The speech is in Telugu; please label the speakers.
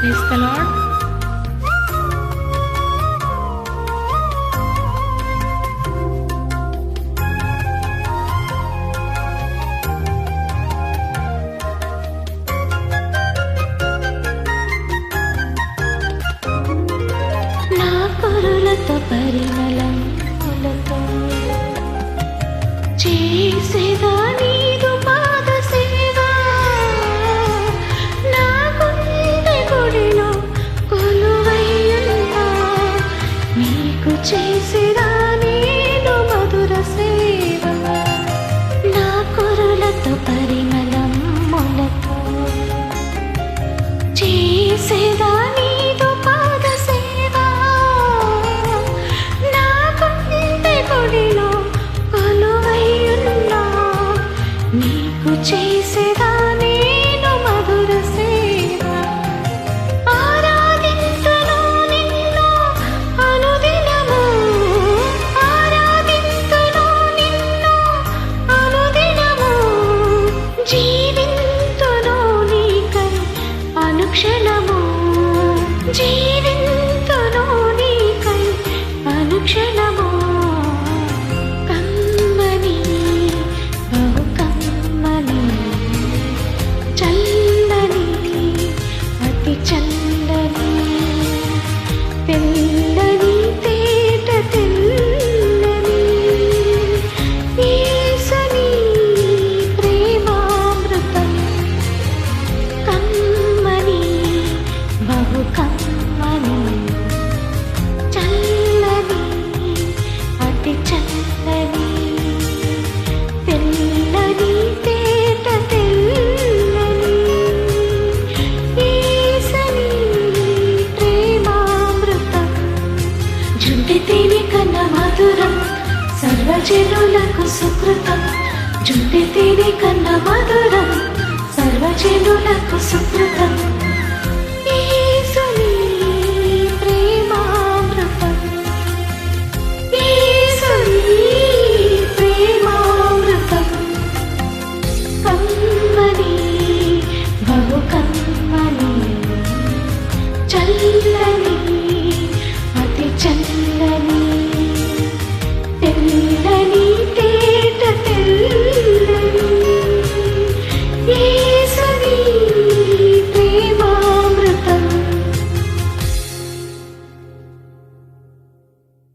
Speaker 1: Praise the Lord.
Speaker 2: నా పరులతో పరిమళం చేసేదా నీకు చేసిరా నేను మధుర సేవ. నా కొరులతో పరిమళం ములతో చేసేదా నీతో పాద సేవ. నా కొంటే కొడిలో కొలువై ఉన్నా నీకు చేసేదా సర్వజనులకు సుకృతం. జుంటి తేనె కన్న మధురం. సర్వజనులకు సుకృతం. ప్రేమామృతం కమ్మని బహుక